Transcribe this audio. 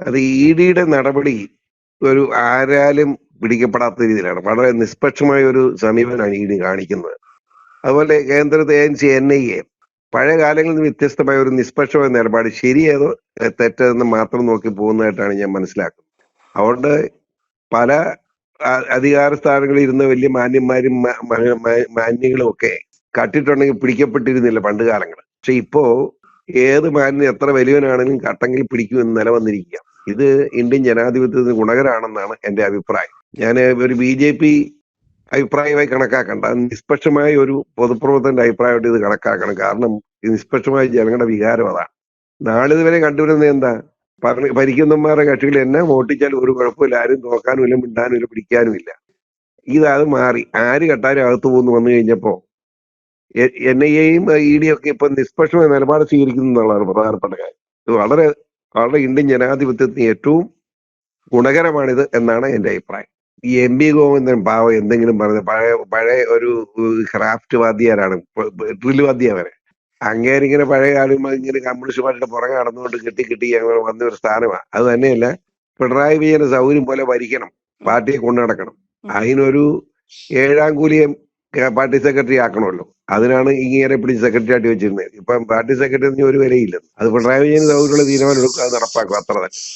അത് ഇ ഡിയുടെ നടപടി ഒരു ആരാലും പിടിക്കപ്പെടാത്ത രീതിയിലാണ്. വളരെ നിഷ്പക്ഷമായ ഒരു സമീപനമാണ് ഇ ഡി കാണിക്കുന്നത്. അതുപോലെ കേന്ദ്രത്തെ ഏജൻസി എൻ ഐ എ പഴയ കാലങ്ങളിൽ നിന്ന് വ്യത്യസ്തമായ ഒരു നിഷ്പക്ഷമായ നിലപാട് ശരിയേതോ തെറ്റേതെന്ന് മാത്രം നോക്കി പോകുന്നതായിട്ടാണ് ഞാൻ മനസ്സിലാക്കുന്നത്. അതുകൊണ്ട് പല അധികാര സ്ഥാനങ്ങളിൽ ഇരുന്ന വലിയ മാന്യന്മാരും മാന്യങ്ങളും ഒക്കെ കട്ടിട്ടുണ്ടെങ്കിൽ പിടിക്കപ്പെട്ടിരുന്നില്ല പണ്ട് കാലങ്ങൾ പക്ഷെ ഇപ്പോ ഏത് മാനിന് എത്ര വലിയവനാണെങ്കിലും കട്ടങ്കിൽ പിടിക്കുമെന്ന് നില വന്നിരിക്കുക. ഇത് ഇന്ത്യൻ ജനാധിപത്യത്തിന് ഗുണകരാണെന്നാണ് എന്റെ അഭിപ്രായം. ഞാൻ ഒരു ബി ജെ പി അഭിപ്രായമായി കണക്കാക്കണ്ട. നിഷ്പക്ഷമായ ഒരു പൊതുപ്രവർത്തകന്റെ അഭിപ്രായമായിട്ട് ഇത് കണക്കാക്കണം. കാരണം നിഷ്പക്ഷമായ ജനങ്ങളുടെ വികാരം അതാണ്. നാളിതുവരെ കണ്ടുവരുന്നത് എന്താ? ഭരിക്കുന്നവന്മാരുടെ കക്ഷികൾ എന്നെ വോട്ടിച്ചാലും ഒരു കുഴപ്പമില്ല. ആരും നോക്കാനും ഇല്ല മിണ്ടാനും ഇല്ല പിടിക്കാനും ഇല്ല. ഇത് അത് മാറി. ആര് കെട്ടാനും അകത്ത് പോകുന്നു വന്നു കഴിഞ്ഞപ്പോ എൻ ഐ എയും ഇ ഡി ഒക്കെ ഇപ്പൊ നിഷ്പക്ഷമായ നിലപാട് സ്വീകരിക്കുന്നു എന്നുള്ളതാണ് പ്രധാനപ്പെട്ട കാര്യം. ഇത് വളരെ വളരെ ഇന്ത്യൻ ജനാധിപത്യത്തിന് ഏറ്റവും ഗുണകരമാണിത് എന്നാണ് എന്റെ അഭിപ്രായം. ഈ എം ബി ഗോവിന്ദൻ പാവം എന്തെങ്കിലും പറഞ്ഞ പഴയ പഴയ ഒരു ക്രാഫ്റ്റ് വാദ്യാരാണ് ഡ്രിൽ വാദ്യ അങ്ങേര് ഇങ്ങനെ പഴയ കാലം ഇങ്ങനെ കമ്മ്യൂണിസ്റ്റ് പാർട്ടിയുടെ പുറകെ നടന്നുകൊണ്ട് കിട്ടി കിട്ടി അങ്ങനെ വന്ന ഒരു സ്ഥാനമാണ് അത് തന്നെയല്ല പിണറായി വിജയന്റെ സൗകര്യം പോലെ ഭരിക്കണം പാർട്ടിയെ കൊണ്ടു നടക്കണം. അതിനൊരു ഏഴാം കൂലിയം പാർട്ടി സെക്രട്ടറി ആക്കണമല്ലോ. അതിനാണ് ഇങ്ങനെ പിടിച്ച് സെക്രട്ടറി ആയിട്ട് വെച്ചിരുന്നത്. ഇപ്പം പാർട്ടി സെക്രട്ടറി ഒരു വിലയില്ല. അത് പിണറായി വിജയൻ സൗകര്യമുള്ള തീരുമാനം എടുക്കും അത് നടപ്പാക്കും. അത്ര തന്നെ.